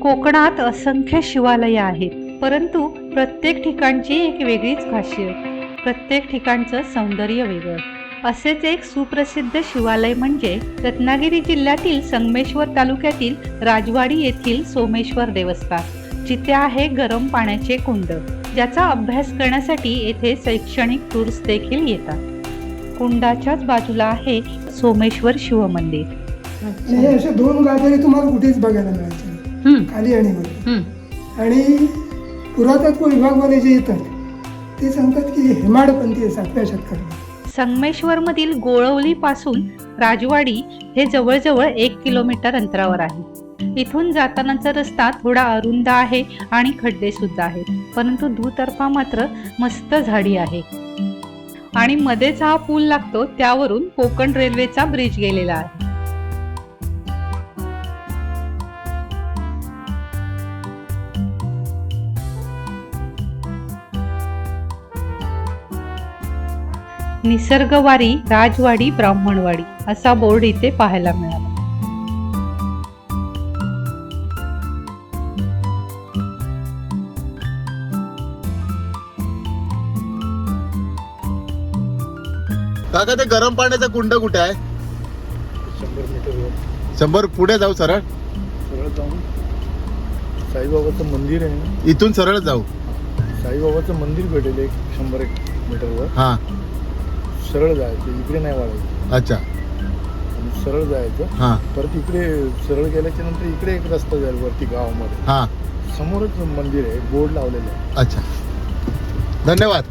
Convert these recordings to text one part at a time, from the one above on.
कोकणात असंख्य शिवालये आहेत. परंतु प्रत्येक ठिकाणची एक वेगळीच खासियत. प्रत्येक ठिकाणचं सौंदर्य वेगळं. असेच एक सुप्रसिद्ध शिवालय म्हणजे रत्नागिरी जिल्ह्यातील संगमेश्वर तालुक्यातील राजवाडी येथील सोमेश्वर देवस्थान जिथे आहे गरम पाण्याचे कुंड ज्याचा अभ्यास करण्यासाठी येथे शैक्षणिक टूर्स देखील येतात. कुंडाच्याच बाजूला आहे सोमेश्वर शिवमंदिर. आणि दोन गाभारे तुम्हाला कुठेच बघायला मिळायचे खाली आणि वर हम्म. आणि पुरातत्व विभागवाले जे येतात ते सांगतात की हे हेमाडपंथी आहे सातव्या शतकात संगमेश्वरमधील गोळवली पासून राजवाडी हे जवळजवळ एक किलोमीटर अंतरावर आहे. इथून जातानाचा रस्ता थोडा अरुंद आहे आणि खड्डे सुद्धा आहेत. परंतु दुतर्फा मात्र मस्त झाडी आहे. आणि मध्येच हा पूल लागतो त्यावरून कोकण रेल्वेचा ब्रिज गेलेला आहे. निसर्गवारी राजवाडी ब्राह्मणवाडी असा बोर्ड इथे पाहायला मिळाला. काका ते गरम पाण्याचा कुंड कुठे आहे? शंभर पुढे जाऊ सरळ? सरळ जाऊन. साईबाबाचं मंदिर आहे ना. इथून सरळ जाऊ. साईबाबाचं मंदिर भेटेल एक शंभर एक मीटरवर हा. सरळ जायचं इकडे नाही वाढायचं. अच्छा. सरळ जायचं हा. परत इकडे सरळ गेल्याच्यानंतर इकडे एक रस्ता जाईल वरती गावामध्ये. हा. समोरच मंदिर आहे बोर्ड लावलेलं आहे. अच्छा. धन्यवाद.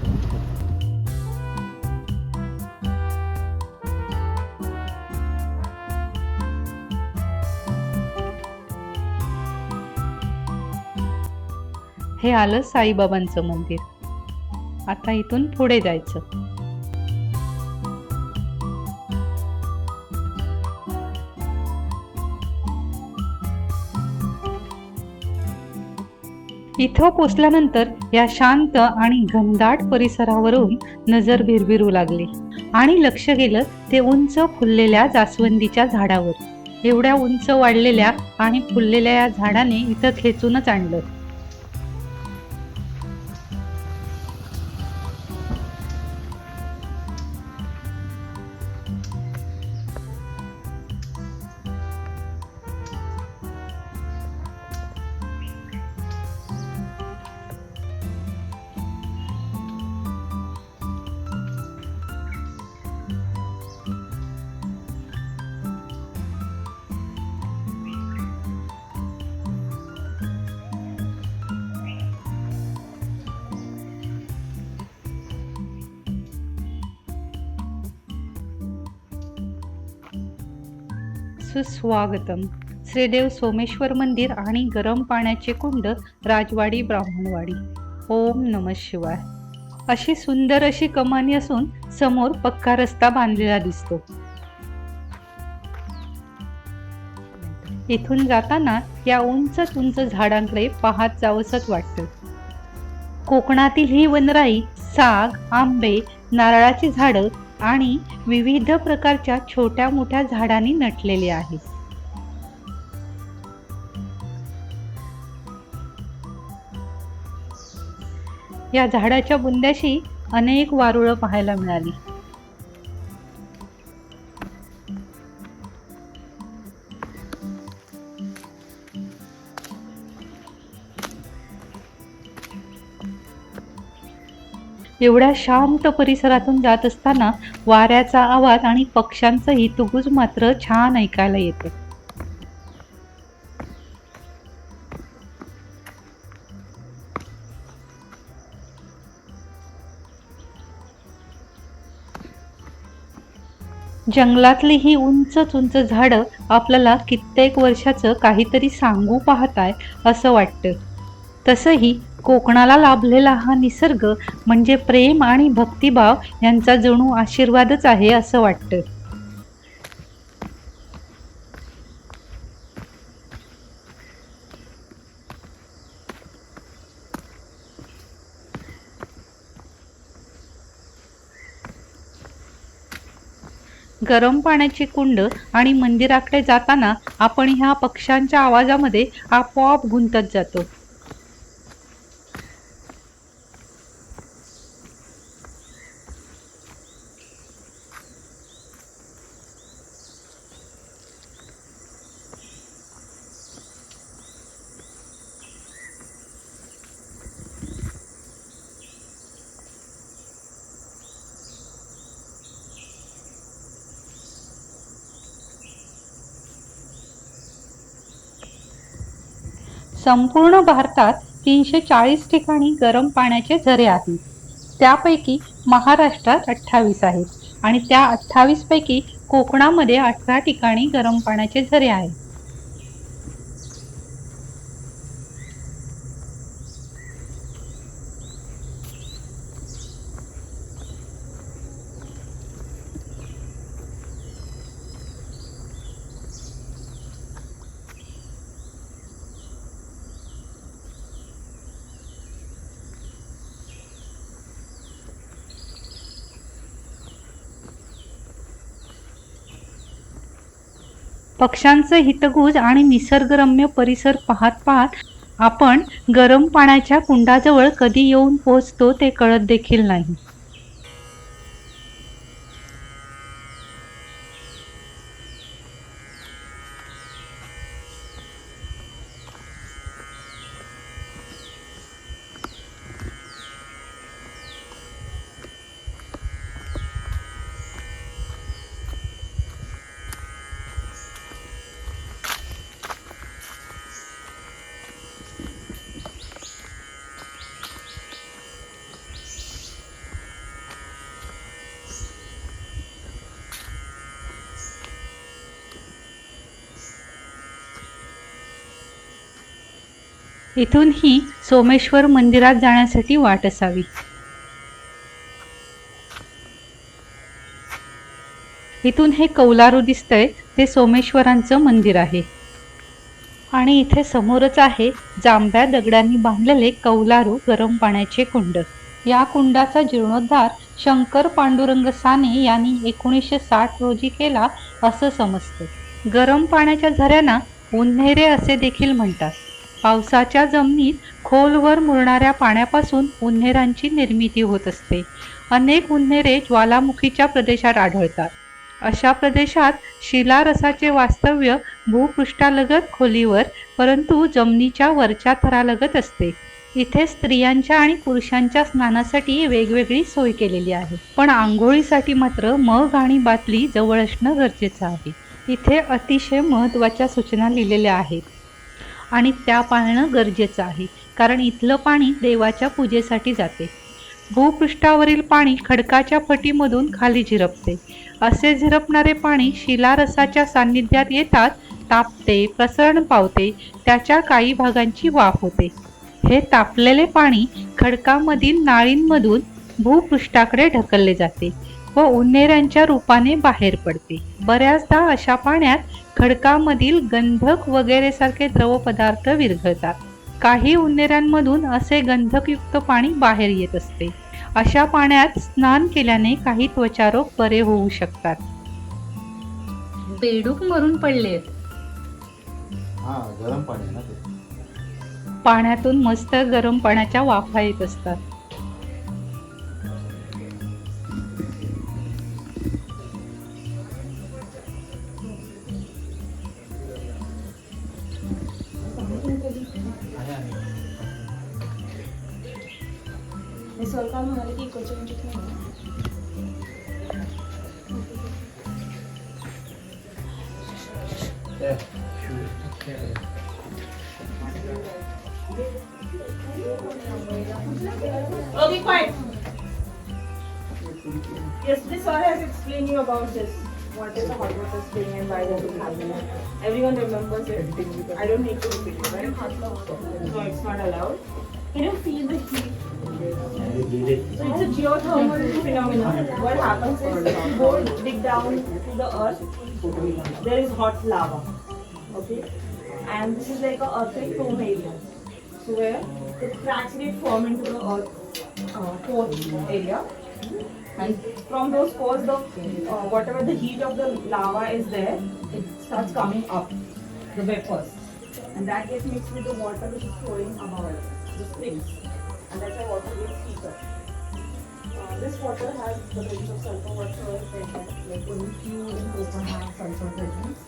हे आलं साईबाबांचं मंदिर. आता इथून पुढे जायचं. इथं पोचल्यानंतर या शांत आणि घनदाट परिसरावरून नजर भिरभिरू लागली आणि लक्ष गेलं ते उंच फुललेल्या जास्वंदीच्या झाडावर. एवढ्या उंच वाढलेल्या आणि फुललेल्या या झाडाने इथं खेचूनच आणलं. स्वागतम. श्रीदेव सोमेश्वर मंदिर आणि गरम पाण्याचे कुंड राजवाडी ब्राह्मणवाडी. ओम नम शिवाय. अशी सुंदर अशी कमानी असून समोर पक्का रस्ता बांधलेला दिसतो. इथून जाताना या उंच उंच झाडांकडे पाहत जावंसच वाटतं. कोकणातील ही वनराई साग आंबे नारळाची झाडं आणि विविध प्रकारच्या छोट्या मोठ्या झाडांनी नटलेली आहे. या झाडाच्या बुंद्याशी अनेक वारुळं पाहायला मिळाली. एवढ्या शांत परिसरातून जात असताना वाऱ्याचा आवाज आणि पक्ष्यांचं हितुगुज मात्र छान ऐकायला येते. जंगलातली ही उंच उंच झाडं आपल्याला कित्येक वर्षाचं काहीतरी सांगू पाहताय असं वाटतं. तसंही कोकणाला लाभलेला हा निसर्ग म्हणजे प्रेम आणि भक्तिभाव यांचा जणू आशीर्वादच आहे असं वाटतं. गरम पाण्याची कुंड आणि मंदिराकडे जाताना आपण ह्या पक्ष्यांच्या आवाजामध्ये आपोआप गुंतत जातो. संपूर्ण भारतात तीनशे चाळीस ठिकाणी गरम पाण्याचे झरे आहेत. त्यापैकी महाराष्ट्रात अठ्ठावीस आहेत आणि त्या अठ्ठावीसपैकी कोकणामध्ये अठरा ठिकाणी गरम पाण्याचे झरे आहेत. पक्ष्यांचं हितगुज आणि निसर्गरम्य परिसर पाहत पाहत आपण गरम पाण्याच्या कुंडाजवळ कधी येऊन पोहोचतो ते कळत देखील नाही. इथून ही सोमेश्वर मंदिरात जाण्यासाठी वाट असावी. इथून हे कौलारू दिसतंय ते सोमेश्वरांचं मंदिर आहे. आणि इथे समोरच आहे जांभ्या दगडांनी बांधलेले कौलारू गरम पाण्याचे कुंड. या कुंडाचा जीर्णोद्धार शंकर पांडुरंग साने यांनी एकोणीसशे साठ रोजी केला असं समजतं. गरम पाण्याच्या झऱ्यांना उन्हेरे असे देखील म्हणतात. पावसाच्या जमिनीत खोलवर मुरणाऱ्या पाण्यापासून उन्हेरांची निर्मिती होत असते. अनेक उन्हेरे ज्वालामुखीच्या प्रदेशात आढळतात. अशा प्रदेशात शिलारसाचे वास्तव्य भूपृष्ठालगत खोलीवर परंतु जमिनीच्या वरच्या थरालगत असते. इथे स्त्रियांच्या आणि पुरुषांच्या स्नानासाठी वेगवेगळी सोय केलेली आहे. पण आंघोळीसाठी मात्र मग आणि बाटली जवळ असणं गरजेचं आहे. इथे अतिशय महत्त्वाच्या सूचना लिहिलेल्या आहेत. आणि त्या पाळणं गरजेचं आहे. कारण इथलं पाणी देवाच्या पूजेसाठी जाते. भूपृष्ठावरील पाणी खडकाच्या फटीमधून खाली झिरपते. असे झिरपणारे पाणी शिलारसाच्या सान्निध्यात येतात तापते प्रसरण पावते त्याच्या काही भागांची वाफ होते. हे तापलेले पाणी खडकामधील नाळींमधून भूपृष्ठाकडे ढकलले जाते. व उन्नेरांच्या रूपाने बाहेर पडते. बऱ्याचदा अशा पाण्यात खडकामधील गंधक वगैरे सारखे द्रव पदार्थ विरघळतात. काही उन्नेरांमधून असे गंधकयुक्त पाणी बाहेर येत असते. अशा पाण्यात स्नान केल्याने काही त्वचारोग बरे होऊ शकतात. बेडूक मरून पडलेत हा गरम पाणी ना ते. पाण्यातून मस्त गरम पाण्याच्या वाफा येत असतात. ಸ್ವಲ್ಪ ಮಲಗಿ ಕೊಚ್ಚಿ Okay, quiet. Yes, this all has explained you about this. What is a hot water spring and why does it happen? Everyone remembers it. I don't need to repeat it, right? No, it's not allowed. Can you feel the heat? So it's a geothermal phenomenon. What happens is, you go dig down to the earth. There is hot lava. Okay, and this is like a earthquake prone area. So where the cracks get formed into the earth uh, area, And from those pores, the uh, whatever the heat of the lava is there, it starts coming up, the vapors. And that gets mixed with the water which is flowing above the springs. And that's why water gets heated. Uh, this water has the presence of sulfur whatsoever present, like only few in Kopan have sulfur presence.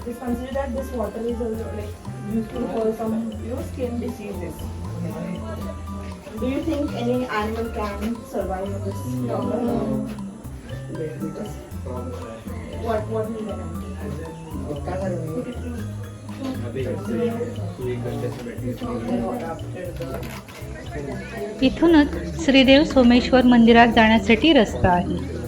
It is considered that this water is also like useful for some you know, skin diseases. Do you think any animal can survive in this water? What what will the इथूनच श्रीदेव सोमेश्वर मंदिरात जाण्यासाठी रस्ता आहे.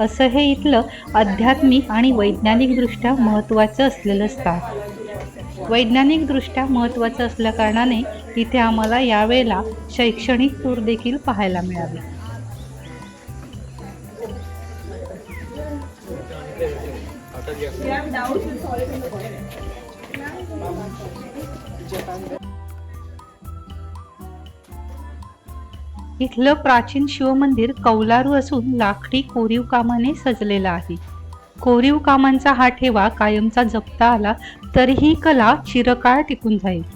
असं हे इथलं आध्यात्मिक आणि वैज्ञानिकदृष्ट्या महत्त्वाचं असलेलं स्थान. वैज्ञानिकदृष्ट्या महत्त्वाचं असल्या कारणाने इथे आम्हाला यावेळेला शैक्षणिक टूर देखील पाहायला मिळाले. Have doubts, in the इथलं प्राचीन शिवमंदिर कौलारू असून लाकडी कोरीव कामाने सजलेलं आहे. कोरीव कामांचा हा ठेवा कायमचा जपता आला तर ही कला चिरकाळ टिकून जाईल.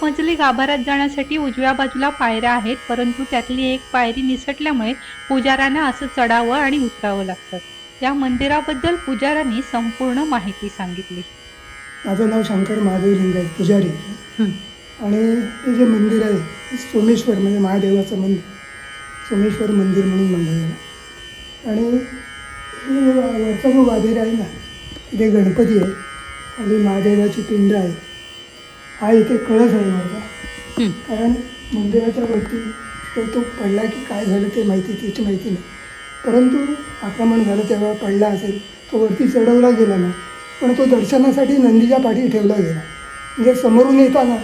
दुमजली गाभाऱ्यात जाण्यासाठी उजव्या बाजूला पायऱ्या आहेत परंतु त्यातली एक पायरी निसटल्यामुळे पुजाऱ्यांना असं चढावं आणि उतरावं लागतं. या मंदिराबद्दल पुजाऱ्यांनी संपूर्ण माहिती सांगितली. माझं नाव शंकर महादेव लिंगायत पुजारी. आणि हे जे मंदिर आहे सोमेश्वर म्हणजे महादेवाचं मंदिर. सोमेश्वर मंदिर म्हणून म्हणलं आणि हे वरचा जो आहे ना तिथे गणपती आहे. खाली महादेवाची पिंड आहे. हा इथे कळस आहे माझा. कारण मंदिराच्या वरती तो तो पडला की काय झालं ते माहिती त्याची माहिती नाही. परंतु आक्रमण झालं तेव्हा पडला असेल तो वरती चढवला गेला ना पण तो दर्शनासाठी नंदीच्या पाठी ठेवला गेला. म्हणजे समोरून येताना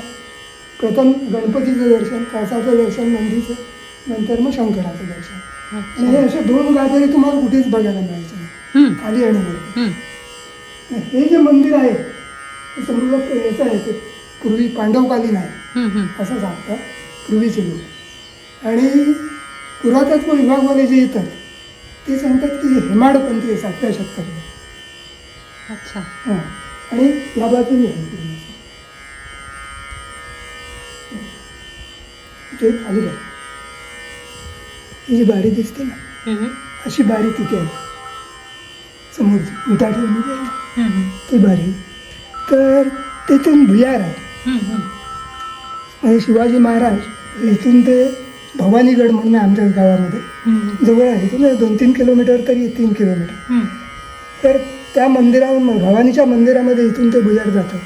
प्रथम गणपतीचं दर्शन कासाचं दर्शन नंदीचं नंतर मग शंकराचं दर्शन. आणि हे असे दोन गाभारे तुम्हाला कुठेच बघायला मिळायचे नाही. खाली आणि वरती हे जे मंदिर आहे ते समजा याचं आहे ते. पूर्वी पांडवकालीन आहे असं सांगतात पूर्वीचे लोक. आणि पुरातत्व विभागवाले जे येतात ते सांगतात की हेमाडपंथी आहे सातव्या शतकातले. अच्छा. हां. आणि या बाजूने आहे. इथे खाली ही जी बारी दिसते ना अशी बारी तिथे आहे. समोरची विटा ना ती बारी. तर तिथून भुयार आहे. म्हणजे शिवाजी महाराज इथून ते भवानीगड म्हणून आमच्या गावामध्ये. जवळ आहे. इथून दोन तीन किलोमीटर तरी तीन किलोमीटर. तर त्या मंदिरावर भवानीच्या मंदिरामध्ये इथून ते भुयार जातं.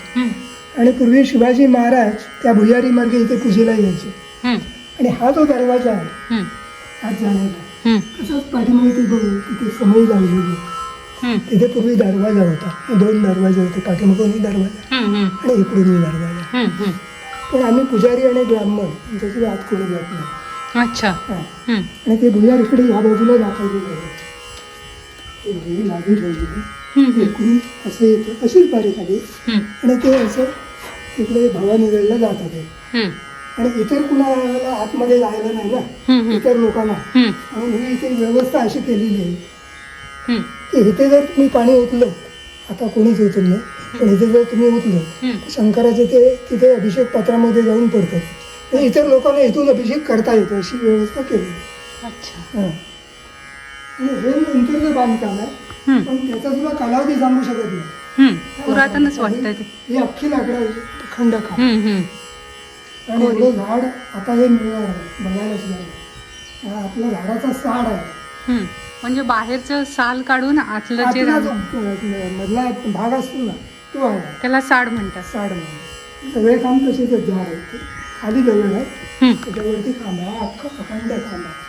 आणि पूर्वी शिवाजी महाराज त्या भुयारी मार्गे इथे पूजेला यायचे. आणि हा जो दरवाजा आहे आज जाण्याचा. तसाच पाठीमागे तिथे समई लावलेली. तिथे पूर्वी दरवाजा होता. दोन दरवाजे होते पाठीमागूनही दरवाजा आणि इकडूनही दरवाजा. पण आम्ही पुजारी आणि ब्राह्मण त्याची आत कोणी जात नाही. अच्छा. आणि ते भुयार इकडे ह्या बाजूला दाखवलेले आहे. ते भुई लादी ठेवलेली इकडून असं येतं अशीच बारीक आली. आणि ते असं तिकडे भवानीगडला जातात ते आणि इतर कुणाला आतमध्ये जायला नाही ना? इतर लोकांना. म्हणून ही इथे व्यवस्था अशी केलेली आहे. की इथे जर तुम्ही पाणी ओतलं आता कोणीच उचललं नाही पण इथे जर तुम्ही तर शंकराचे ते तिथे अभिषेक पात्रामध्ये जाऊन पडतात. आणि इतर लोकांना इथून अभिषेक करता येतो अशी व्यवस्था आहे. अच्छा. हां. आणि हे नंतरचं बांधकाम आहे पण त्याचा तुला कालावधी सांगू शकत नाही. पुरातनच वाटतंय ते. ही अख्खी लाकडाची खंडखा आणि हो. एवढं झाड आता हे मिळणार आहे बघायलाच नाही हा आपला झाडाचा साड आहे. म्हणजे बाहेरचं साल काढून आतलं जे आतला जो रान- मधला भाग असतो ना तो आहे. त्याला साड म्हणतात. साड म्हणून सगळे खांब तसेच आहेत झाड आहेत ते. खाली दगड आहे त्याच्यावरती खांब आहे अख्खा अखंड खांब आहे.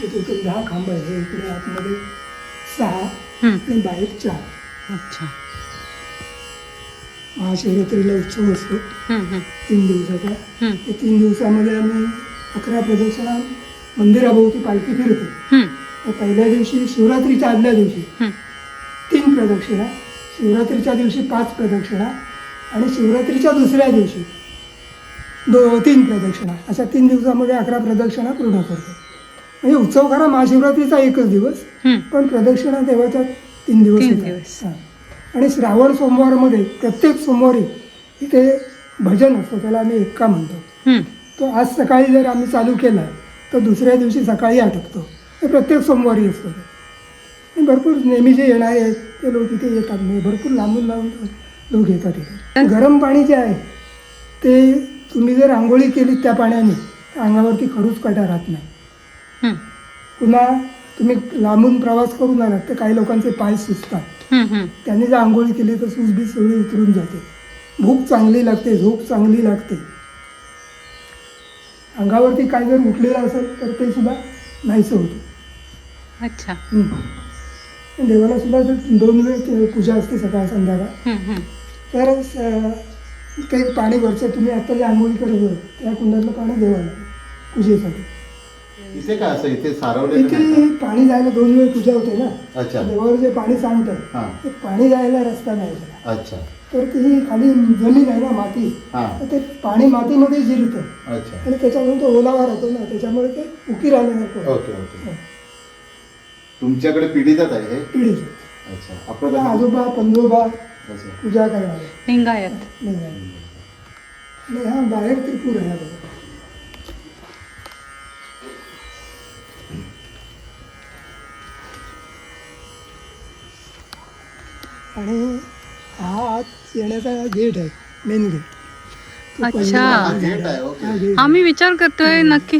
हे दहा खांब आहे हे इकडे आतमध्ये सहा आणि बाहेर चार. अच्छा. महाशिवरात्रीला उत्सव असतो. तीन दिवसाचा. ते तीन दिवसामध्ये आम्ही अकरा प्रदक्षिणा मंदिराभोवती पालखी फिरते. तर पहिल्या दिवशी शिवरात्रीच्या आदल्या दिवशी तीन प्रदक्षिणा शिवरात्रीच्या दिवशी पाच प्रदक्षिणा आणि शिवरात्रीच्या दुसऱ्या दिवशी दो तीन प्रदक्षिणा. अशा तीन दिवसामध्ये अकरा प्रदक्षिणा पूर्ण करतो. म्हणजे उत्सव खरा महाशिवरात्रीचा एकच दिवस पण प्रदक्षिणा देवाच्या तीन दिवस होतात. आणि श्रावण सोमवारमध्ये प्रत्येक सोमवारी इथे भजन असतं त्याला आम्ही एक्का म्हणतो. तो आज सकाळी जर आम्ही चालू केला तर दुसऱ्या दिवशी सकाळी आटकतो. हे प्रत्येक सोमवारी असतं ते. आणि भरपूर नेहमी जे येणारे आहेत ते लोक इथे येतात. म्हणजे भरपूर लांबून लांबून लोक येतात इथे. गरम पाणी जे आहे ते तुम्ही जर आंघोळी केली त्या पाण्याने अंगावरती खरूच काटा राहत नाही. पुन्हा तुम्ही लांबून प्रवास करून आलात तर काही लोकांचे पाय सुचतात त्यांनी जर आंघोळी केली तर सूजबीज सगळी उतरून जाते. भूक चांगली लागते झोप चांगली लागते. अंगावरती काय जर उठलेलं असेल तर ते सुद्धा नाहीसं होतं. अच्छा. देवाला सुद्धा जर दोन वेळ पूजा असते सकाळ संध्याकाळ. तर ते पाणी वरचं तुम्ही आता जे आंघोळी करत होते त्या कुंडातलं पाणी देवाला पूजेसाठी. इथे काय असं? इथे सारवलेलं इथे? पाणी जायला दोन वेळ पूजा होते ना. अच्छा. देवावर जे पाणी सांगतं हा. ते पाणी जायला रस्ता नाही. अच्छा. तर ती खाली जमीन आहे ना माती. हा. तर ते पाणी मातीमध्ये जिरतं. अच्छा. आणि त्याच्यातून तो ओलावा राहतो ना त्याच्यामुळे ते उकी राहिल्यासारखं ओके ओके. तुमच्याकडे पिढीतच आहे हे? पिढीचं अच्छा. आपला आजोबा पंजोबा अच्छा पूजा करणार. लिंगायत. लिंगायत. आणि हा बाहेर त्रिपूर आहे हा बघा. आणि हा आत येण्याचा गेट आहे मेन गेट अच्छा. हा गेट आहे. ओके हा आम्ही विचार करतोय नक्की.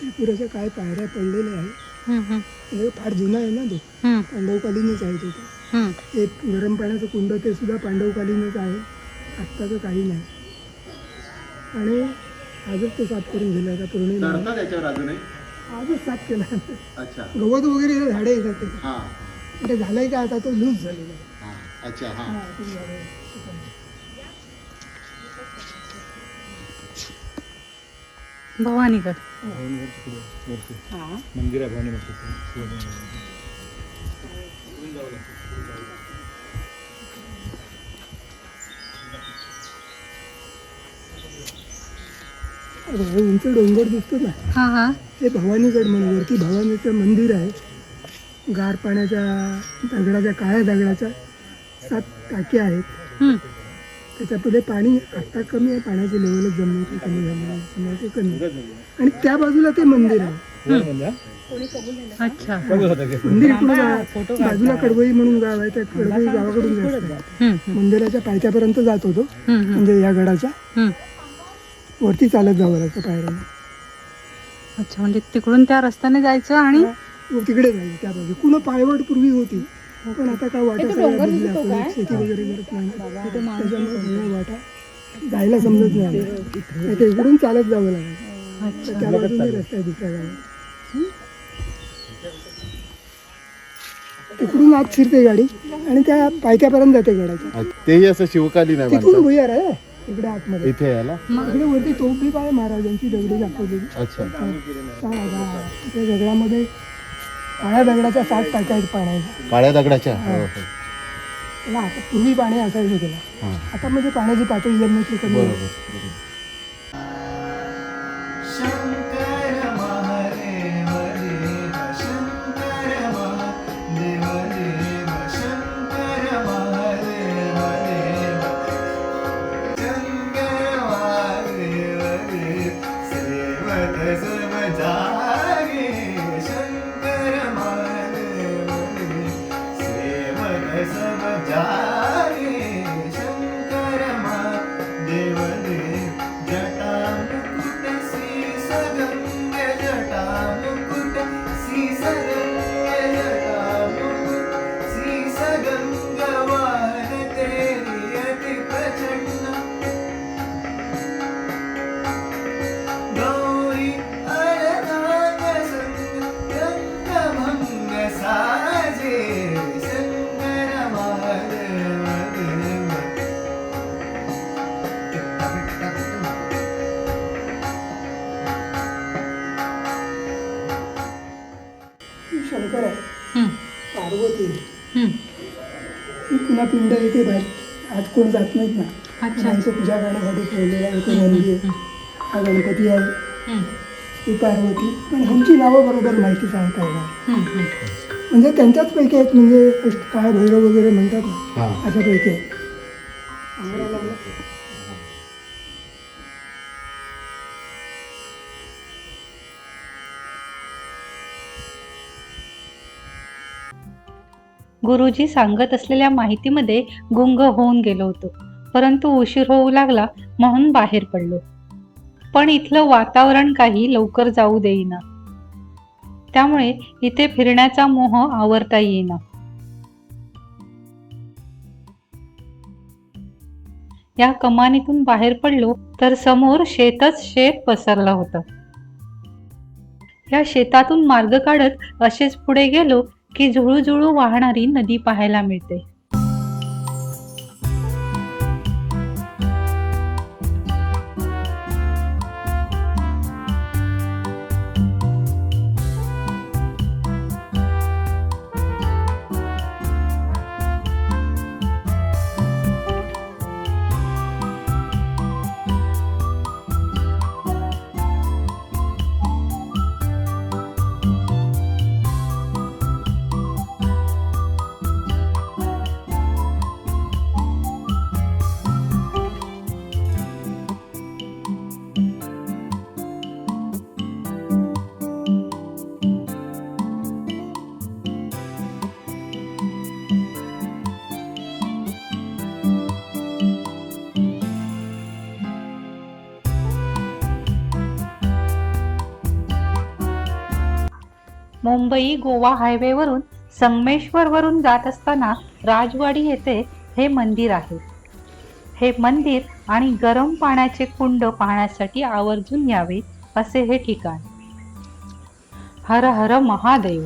त्रिपुराच्या काय पायऱ्या पडलेल्या आहेत. हम्म, हम्म, म्हणजे फार जुना आहे ना तो. हम्म, पांडवकालीनच आहे तो. हम्म. ते गरम पाण्याचं कुंड ते सुद्धा पांडवकालीनच आहे. आत्ताचं काही नाही. आणि आजच तो साफ करून गेला आता पौर्णिमा आहे. चढतात त्याच्यावर अजूनही? आजच साफ केला अच्छा. गवत वगैरे झाडे येतात ते. हा. ते झालंय का आता तो लूज झालेला आहे. हा. अच्छा हा. हा, ते. भवानीगड. मंदिर आहे भवानी मातेचं. उंच डोंगर दिसतो ना हा हा. हे भवानीगड म्हणून वरती भवानीचं मंदिर आहे. गार पाण्याच्या दगडाच्या काळ्या दगडाच्या सात टाक्या आहेत. त्याच्यापुढे पाणी आता कमी आहे. पाण्याची लेवलच जमिनीची कमी झाली ते कमी आणि त्या बाजूला ते मंदिर आहे? अच्छा. की. मंदिर बाजूला कडवई म्हणून गाव आहे. त्या कडवई गावाकडून जायचं मंदिराच्या पायथ्यापर्यंत जात होतो. म्हणजे या गडाच्या. वरती चालत जावं लागतं पायऱ्याने. अच्छा म्हणजे तिकडून त्या रस्त्याने जायचं आणि व तिकडे जायचं त्या बाजू कुणा पायवाट पूर्वी होती. पण आता काय वाटा सगळ्या बदल्या कोणी शेती वगैरे करत नाही. त्याच्यामुळे सगळ्या वाटा जायला समजत नाही तर इकडून चालत जावं लागेल. त्या बाजूने रस्ता आहे दुसऱ्या गावात तिकडून आत शिरते गाडी आणि त्या पायथ्यापर्यंत जाते गडाच्या तेही असं शिवकालीन आहे तिकडून भुयार आहे. इकडे आतमध्ये. इथे याला इकडे वरती तोफी आहे महाराजांची दगडी दाखवलेली अच्छा. त्या दगडामध्ये काळ्या दगडाच्या सात टाक्या आहेत पाण्याच्या. काळ्या दगडाच्या? हो. हो त्याला आता पूर्वी पाणी असायचं त्याला हा. आता म्हणजे पाण्याची पातळी जमिनीतली कमी बरोबर आहे. बरोबर. त्यांचं पूजा करण्यासाठी ठेवलेला एक नंदी आहे हा गणपती आहे. ही पार्वती. पण ह्यांची नावं बरोबर माहिती सांगता येणार. म्हणजे त्यांच्याच पैकी आहेत म्हणजे काय भैरव वगैरे म्हणतात ना हा. अशा पैकी आहेत. गुरुजी सांगत असलेल्या माहितीमध्ये गुंग होऊन गेलो होतो. परंतु उशीर होऊ लागला म्हणून बाहेर पडलो. पण इथलं वातावरण काही लवकर जाऊ देईना. त्यामुळे इथे फिरण्याचा मोह आवरता येईना. या कमानीतून बाहेर पडलो तर समोर शेतच शेत पसरलं होतं. या शेतातून मार्ग काढत असेच पुढे गेलो की झुळूझुळू वाहणारी नदी पाहायला मिळते. मुंबई गोवा हायवेवरून संगमेश्वरवरून जात असताना राजवाडी येथे हे मंदिर आहे. हे मंदिर आणि गरम पाण्याचे कुंड पाहण्यासाठी आवर्जून यावे असे हे ठिकाण. हर हर महादेव.